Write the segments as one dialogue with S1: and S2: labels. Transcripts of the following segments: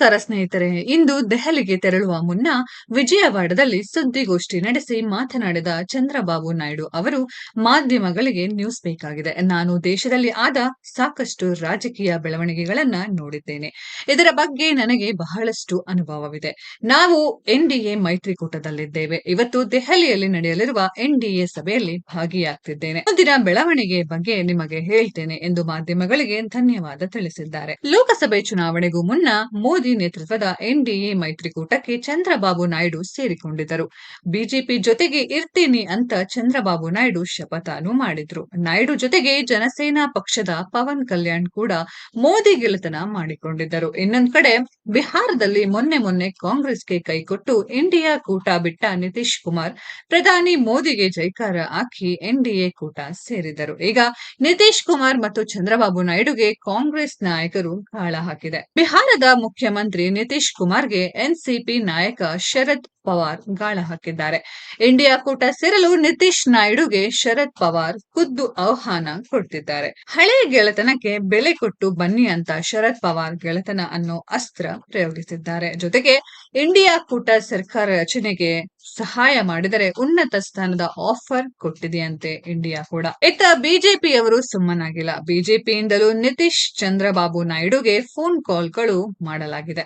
S1: ನಮಸ್ಕಾರ ಸ್ನೇಹಿತರೆ. ಇಂದು ದೆಹಲಿಗೆ ತೆರಳುವ ಮುನ್ನ ವಿಜಯವಾಡದಲ್ಲಿ ಸುದ್ದಿಗೋಷ್ಠಿ ನಡೆಸಿ ಮಾತನಾಡಿದ ಚಂದ್ರಬಾಬು ನಾಯ್ಡು ಅವರು, ಮಾಧ್ಯಮಗಳಿಗೆ ನ್ಯೂಸ್ ಬೇಕಾಗಿದೆ. ನಾನು ದೇಶದಲ್ಲಿ ಆದ ಸಾಕಷ್ಟು ರಾಜಕೀಯ ಬೆಳವಣಿಗೆಗಳನ್ನ ನೋಡಿದ್ದೇನೆ. ಇದರ ಬಗ್ಗೆ ನನಗೆ ಬಹಳಷ್ಟು ಅನುಭವವಿದೆ. ನಾವು ಎನ್ಡಿಎ ಮೈತ್ರಿಕೂಟದಲ್ಲಿದ್ದೇವೆ. ಇವತ್ತು ದೆಹಲಿಯಲ್ಲಿ ನಡೆಯಲಿರುವ ಎನ್ಡಿಎ ಸಭೆಯಲ್ಲಿ ಭಾಗಿಯಾಗ್ತಿದ್ದೇನೆ. ಮುಂದಿನ ಬೆಳವಣಿಗೆ ಬಗ್ಗೆ ನಿಮಗೆ ಹೇಳ್ತೇನೆ ಎಂದು ಮಾಧ್ಯಮಗಳಿಗೆ ಧನ್ಯವಾದ ತಿಳಿಸಿದ್ದಾರೆ. ಲೋಕಸಭೆ ಚುನಾವಣೆಗೂ ಮುನ್ನ ಮೋದಿ ನೇತೃತ್ವದ ಎನ್ಡಿಎ ಮೈತ್ರಿಕೂಟಕ್ಕೆ ಚಂದ್ರಬಾಬು ನಾಯ್ಡು ಸೇರಿಕೊಂಡಿದ್ದರು. ಬಿಜೆಪಿ ಜೊತೆಗೆ ಇರ್ತೀನಿ ಅಂತ ಚಂದ್ರಬಾಬು ನಾಯ್ಡು ಶಪಥಾನು ಮಾಡಿದ್ರು. ನಾಯ್ಡು ಜೊತೆಗೆ ಜನಸೇನಾ ಪಕ್ಷದ ಪವನ್ ಕಲ್ಯಾಣ್ ಕೂಡ ಮೋದಿ ಗೆಳೆತನ ಮಾಡಿಕೊಂಡಿದ್ದರು. ಇನ್ನೊಂದ್ ಕಡೆ ಬಿಹಾರದಲ್ಲಿ ಮೊನ್ನೆ ಮೊನ್ನೆ ಕಾಂಗ್ರೆಸ್ಗೆ ಕೈಕೊಟ್ಟು ಇಂಡಿಯಾ ಕೂಟ ಬಿಟ್ಟ ನಿತೀಶ್ ಕುಮಾರ್ ಪ್ರಧಾನಿ ಮೋದಿಗೆ ಜೈಕಾರ ಹಾಕಿ ಎನ್ಡಿಎ ಕೂಟ ಸೇರಿದರು. ಈಗ ನಿತೀಶ್ ಕುಮಾರ್ ಮತ್ತು ಚಂದ್ರಬಾಬು ನಾಯ್ಡುಗೆ ಕಾಂಗ್ರೆಸ್ ನಾಯಕರು ಕಾಳ ಹಾಕಿದೆ. ಬಿಹಾರದ ಮುಖ್ಯಮಂತ್ರಿ ನಿತೀಶ್ ಕುಮಾರ್ಗೆ ಎನ್ಸಿಪಿ ನಾಯಕ ಶರದ್ ಪವಾರ್ ಗಾಳ ಹಾಕಿದ್ದಾರೆ. ಇಂಡಿಯಾ ಕೂಟ ಸೇರಲು ನಿತೀಶ್ ನಾಯ್ಡುಗೆ ಶರದ್ ಪವಾರ್ ಖುದ್ದು ಆಹ್ವಾನ ಕೊಡ್ತಿದ್ದಾರೆ ಹಳೆ ಗೆಳೆತನಕ್ಕೆ ಬೆಲೆ ಕೊಟ್ಟು ಬನ್ನಿ ಅಂತ ಶರದ್ ಪವಾರ್ ಗೆಳೆತನ ಅನ್ನೋ ಅಸ್ತ್ರ ಪ್ರಯೋಗಿಸಿದ್ದಾರೆ. ಜೊತೆಗೆ ಇಂಡಿಯಾ ಕೂಟ ಸರ್ಕಾರ ರಚನೆಗೆ ಸಹಾಯ ಮಾಡಿದರೆ ಉನ್ನತ ಸ್ಥಾನದ ಆಫರ್ ಕೊಟ್ಟಿದೆಯಂತೆ ಇಂಡಿಯಾ ಕೂಡ. ಇತ್ತ ಬಿಜೆಪಿಯವರು ಸುಮ್ಮನಾಗಿಲ್ಲ. ಬಿಜೆಪಿಯಿಂದಲೂ ನಿತೀಶ್ ಚಂದ್ರಬಾಬು ನಾಯ್ಡುಗೆ ಫೋನ್ ಕಾಲ್ಗಳು ಮಾಡಲಾಗಿದೆ.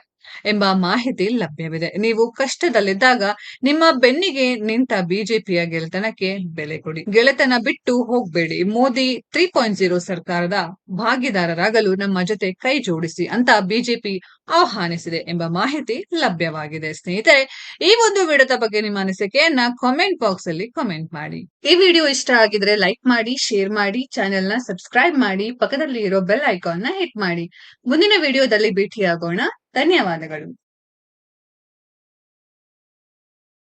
S1: ಎಂಬ ಮಾಹಿತಿ ಲಭ್ಯವಿದೆ. ನೀವು ಕಷ್ಟದಲ್ಲಿದ್ದಾಗ ನಿಮ್ಮ ಬೆನ್ನಿಗೆ ನಿಂತ ಬಿಜೆಪಿಯ ಗೆಳೆತನಕ್ಕೆ ಬೆಲೆ ಕೊಡಿ. ಗೆಳೆತನ ಬಿಟ್ಟು ಹೋಗ್ಬೇಡಿ. ಮೋದಿ ತ್ರೀ ಪಾಯಿಂಟ್ ಜೀರೋ ಸರ್ಕಾರದ ಭಾಗಿದಾರರಾಗಲು ನಮ್ಮ ಜೊತೆ ಕೈ ಜೋಡಿಸಿ ಅಂತ ಬಿಜೆಪಿ ಆಹ್ವಾನಿಸಿದೆ ಎಂಬ ಮಾಹಿತಿ ಲಭ್ಯವಾಗಿದೆ. ಸ್ನೇಹಿತರೆ, ಈ ಒಂದು ವಿಡಿಯೋದ ಬಗ್ಗೆ ನಿಮ್ಮ ಅನಿಸಿಕೆಯನ್ನ ಕಾಮೆಂಟ್ ಬಾಕ್ಸ್ ಅಲ್ಲಿ ಕಾಮೆಂಟ್ ಮಾಡಿ. ಈ ವಿಡಿಯೋ ಇಷ್ಟ ಆಗಿದ್ರೆ ಲೈಕ್ ಮಾಡಿ ಶೇರ್ ಮಾಡಿ ಚಾನೆಲ್ನ ಸಬ್ಸ್ಕ್ರೈಬ್ ಮಾಡಿ ಪಕ್ಕದಲ್ಲಿ ಇರೋ ಬೆಲ್ ಐಕಾನ್ನ ಹಿಟ್ ಮಾಡಿ. ಮುಂದಿನ ವಿಡಿಯೋದಲ್ಲಿ ಭೇಟಿಯಾಗೋಣ. ధన్యవాదములు